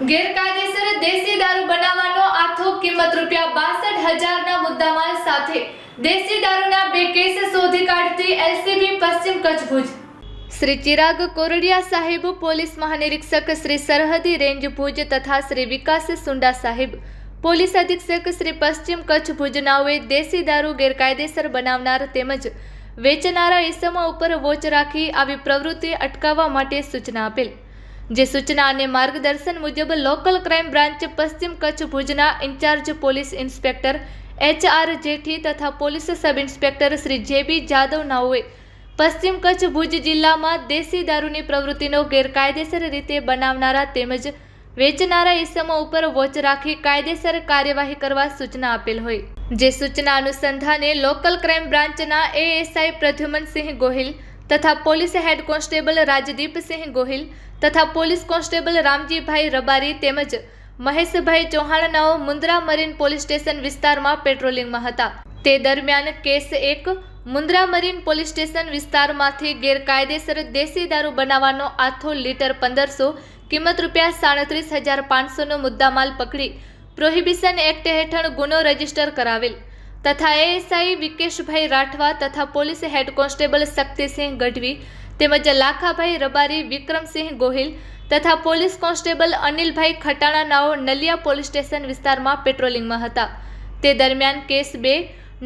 ગેરકાયદેસર દેશી દારૂ બનાવવાનો આથો કિંમત રૂપિયા બાસઠ હજારના મુદ્દામાલ સાથે. દેશી દારૂના બે કેસ શોધી કાઢતી એલસીબી પશ્ચિમ કચ્છ ભુજ શ્રી ચિરાગ કોરડિયા સાહેબ, પોલીસ મહાનિરીક્ષક શ્રી સરહદી રેન્જ ભુજ તથા શ્રી વિકાસ સુંડા સાહેબ. પોલીસ અધિક્ષક શ્રી પશ્ચિમ કચ્છ ભુજનાઓએ દેશી દારૂ ગેરકાયદેસર બનાવનાર તેમજ વેચનારા ઇસમો ઉપર વોચ રાખી આવી પ્રવૃત્તિ અટકાવવા માટે સૂચના આપેલ. જે સૂચના અને માર્ગદર્શન મુજબ લોકલ ક્રાઇમ બ્રાન્ચ પશ્ચિમ કચ્છ ભુજના incharge police inspector H R Jethi તથા પોલીસ સબ ઇન્સ્પેક્ટર શ્રી જે બી જાદવ નાઓએ પશ્ચિમ કચ્છ ભુજ જિલ્લામાં દેશી દારૂની પ્રવૃત્તિનો ગેરકાયદેસર રીતે બનાવનારા તેમજ વેચનારા ઇસમો ઉપર વોચ રાખી કાયદેસર કાર્યવાહી કરવા સૂચના આપેલ હોય. જે સૂચના અનુસંધાને લોકલ ક્રાઇમ બ્રાન્ચના એએસઆઈ પ્રદ્યુમનસિંહ ગોહિલ તથા police head constable Rajdeepsinh Gohil તથા પોલીસ કોન્સ્ટેબલ રામજીભાઈ રબારી તેમજ મહેશભાઈ ચૌહાણનાઓ મુન્દ્રા મરીન પોલીસ સ્ટેશન વિસ્તારમાં પેટ્રોલિંગમાં હતા. તે દરમિયાન કેસ એક મુન્દ્રા મરીન પોલીસ સ્ટેશન વિસ્તારમાંથી ગેરકાયદેસર દેશી દારૂ બનાવવાનો આથો લીટર પંદરસો, કિંમત રૂપિયા સાડત્રીસ હજાર પાંચસોનો મુદ્દામાલ પકડી પ્રોહિબિશન એક્ટ હેઠળ ગુનો રજિસ્ટર કરાવેલ. તથા એએસઆઈ વિકેશભાઈ રાઠવા તથા police head constable Shaktisinh Gadhvi તેમજ લાખાભાઈ રબારી, વિક્રમસિંહ ગોહિલ તથા પોલીસ કોન્સ્ટેબલ અનિલભાઈ ખટાણાનાઓ નલિયા પોલીસ સ્ટેશન વિસ્તારમાં પેટ્રોલિંગમાં હતા. તે દરમિયાન કેસ બે,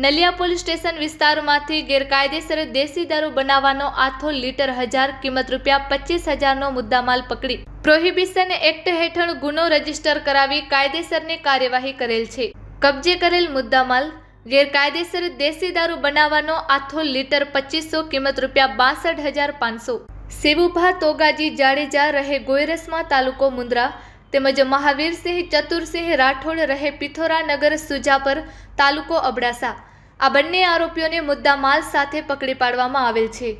નલિયા પોલીસ સ્ટેશન વિસ્તારમાંથી ગેરકાયદેસર દેશી દારૂ બનાવવાનો આથો લીટર હજાર, કિંમત રૂપિયા પચીસ હજારનો મુદ્દામાલ પકડી. પ્રોહિબિશન એક્ટ હેઠળ ગુનો રજિસ્ટર કરાવી કાયદેસરની કાર્યવાહી કરેલ છે. કબજે કરેલ મુદ્દામાલ ગેરકાયદેસર દેશી દારૂ બનાવવાનો આથો લીટર પચીસો કિંમત રૂપિયા બાસઠ હજાર પાંચસો. શિવુભા તોગાજી જાડેજા રહે ગોયરસમા તાલુકો મુન્દ્રા તેમજ મહાવીરસિંહ ચતુરસિંહ રાઠોડ રહે પિથોરા નગર સુજાપર તાલુકો અબડાસા. આ બંને આરોપીઓને મુદ્દા માલ સાથે પકડી પાડવામાં આવેલ છે.